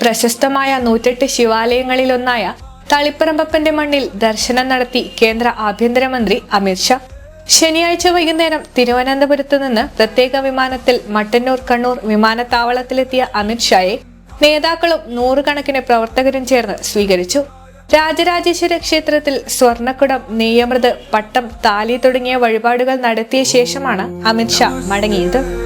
പ്രശസ്തമായ നൂറ്റെട്ട് ശിവാലയങ്ങളിലൊന്നായ തളിപ്പറമ്പപ്പന്റെ മണ്ണിൽ ദർശനം നടത്തി കേന്ദ്ര ആഭ്യന്തരമന്ത്രി അമിത്ഷാ ശനിയാഴ്ച വൈകുന്നേരം തിരുവനന്തപുരത്ത് നിന്ന് പ്രത്യേക വിമാനത്തിൽ മട്ടന്നൂർ കണ്ണൂർ വിമാനത്താവളത്തിലെത്തിയ അമിത്ഷായെ നേതാക്കളും നൂറുകണക്കിന് പ്രവർത്തകരും ചേർന്ന് സ്വീകരിച്ചു. രാജരാജേശ്വര ക്ഷേത്രത്തിൽ സ്വർണക്കുടം നെയ്യമൃത് പട്ടം താലി തുടങ്ങിയ വഴിപാടുകൾ നടത്തിയ ശേഷമാണ് അമിത്ഷാ മടങ്ങിയത്.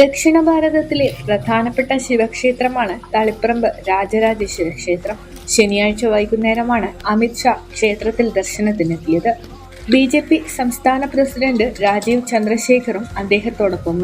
ദക്ഷിണ ഭാരതത്തിലെ പ്രധാനപ്പെട്ട ശിവക്ഷേത്രമാണ് തളിപ്പറമ്പ് രാജരാജേശ്വര ക്ഷേത്രം ശനിയാഴ്ച വൈകുന്നേരമാണ് അമിത്ഷാ ക്ഷേത്രത്തിൽ ദർശനത്തിനെത്തിയത്. ബി ജെ പി സംസ്ഥാന പ്രസിഡന്റ് രാജീവ് ചന്ദ്രശേഖറും അദ്ദേഹത്തോടൊപ്പം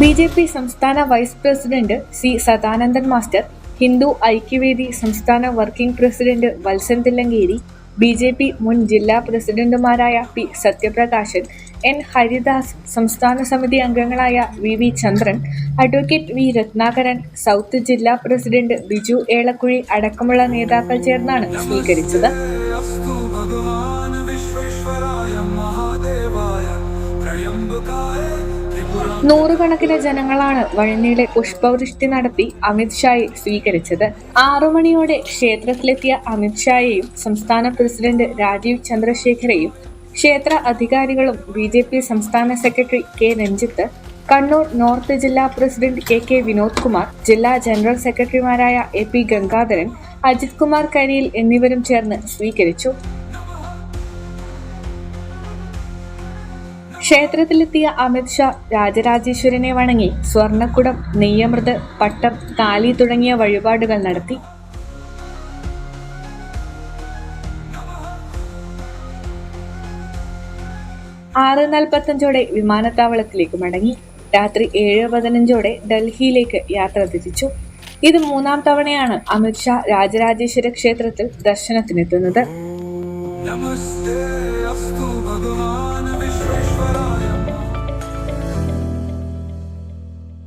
ബി ജെ പി സംസ്ഥാന vice president C Sadanandan master Hindu Aikya സംസ്ഥാന working president Valsan Thillankeri B J P മുൻ ജില്ലാ പ്രസിഡന്റുമാരായ പി സത്യപ്രകാശൻ എൻ ഹരിദാസ് സംസ്ഥാന സമിതി അംഗങ്ങളായ V V Chandran advocate V Ratnakaran south ജില്ലാ പ്രസിഡന്റ് ബിജു ഏളക്കുഴി അടക്കമുള്ള നേതാക്കൾ ചേർന്നാണ് സ്വീകരിച്ചത്. നൂറുകണക്കിന് ജനങ്ങളാണ് വഴിനീളെ പുഷ്പവൃഷ്ടി നടത്തി അമിത്ഷായെ സ്വീകരിച്ചത്. ആറു മണിയോടെ ക്ഷേത്രത്തിലെത്തിയ അമിത്ഷായെയും സംസ്ഥാന പ്രസിഡന്റ് രാജീവ് ചന്ദ്രശേഖരെയും ക്ഷേത്ര അധികാരികളും ബി ജെ പി സംസ്ഥാന secretary K Ranjith Kannur north ജില്ലാ president K K Vinod Kumar ജില്ലാ ജനറൽ സെക്രട്ടറിമാരായ എ പി ഗംഗാധരൻ അജിത് കുമാർ കരിയിൽ എന്നിവരും ചേർന്ന് സ്വീകരിച്ചു. ക്ഷേത്രത്തിലെത്തിയ അമിത് ഷാ രാജരാജേശ്വരനെ വണങ്ങി. സ്വർണക്കുടം നെയ്യമൃത് പട്ടം താലി തുടങ്ങിയ വഴിപാടുകൾ നടത്തി. ആറ് നാൽപ്പത്തഞ്ചോടെ വിമാനത്താവളത്തിലേക്ക് മടങ്ങി. രാത്രി ഏഴ് പതിനഞ്ചോടെ ഡൽഹിയിലേക്ക് യാത്ര തിരിച്ചു. ഇത് മൂന്നാം തവണയാണ് അമിത്ഷാ രാജരാജേശ്വര ക്ഷേത്രത്തിൽ ദർശനത്തിനെത്തുന്നത്. നമസ്തേ